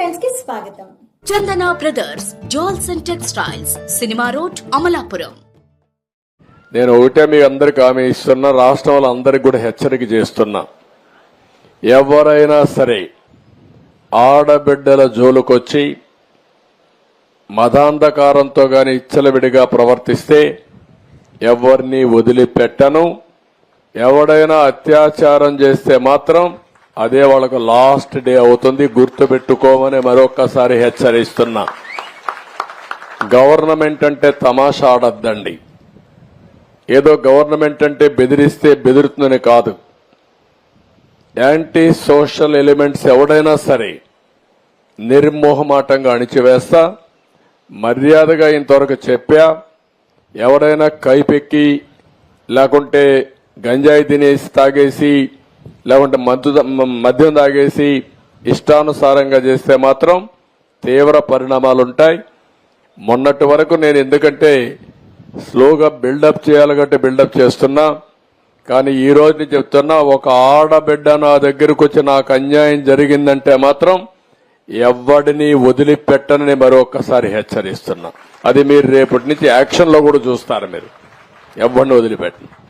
స్వాగతం. Chandana brothers jewels and textiles cinema road Amalapuram. నేను ఒకటే మీ అందరికి హామీ ఇస్తున్నా రాష్ట్రంలో అందరికి కూడా హెచ్చరిక చేస్తున్నా. ఎవరైనా సరే ఆడబిడ్డల జోలుకొచ్చి మదాంధకారంతో గాని ఇచ్చలవిడిగా ప్రవర్తిస్తే ఎవరిని వదిలిపెట్టను. ఎవడైనా అత్యాచారం చేస్తే మాత్రం అదే వాళ్ళకు లాస్ట్ డే అవుతుంది గుర్తుపెట్టుకోమని మరొక్కసారి హెచ్చరిస్తున్నా. గవర్నమెంట్ అంటే తమాషా ఆడద్దండి. ఏదో గవర్నమెంట్ అంటే బెదిరిస్తే బెదురుతుందని కాదు. యాంటీ సోషల్ ఎలిమెంట్స్ ఎవడైనా సరే నిర్మోహమాటంగా అణిచివేస్తా మర్యాదగా ఇంతవరకు చెప్పా ఎవడైనా కైపెక్కి లేకుంటే గంజాయి తినేసి తాగేసి లేకుంటే మద్దు మద్యం తాగేసి ఇష్టానుసారంగా చేస్తే మాత్రం తీవ్ర పరిణామాలు ఉంటాయి మొన్నటి వరకు నేను ఎందుకంటే స్లోగా బిల్డప్ చేయాలంటే బిల్డప్ చేస్తున్నా. కానీ ఈ రోజు నేను చెప్తున్నా ఒక ఆడబిడ్డ నా దగ్గరకు వచ్చి నాకు అన్యాయం జరిగిందంటే మాత్రం ఎవడిని వదిలిపెట్టనని మరొకసారి హెచ్చరిస్తున్నా. అది మీరు రేపటి నుంచి యాక్షన్లో కూడా చూస్తారు మీరు. ఎవరిని వదిలిపెట్టను.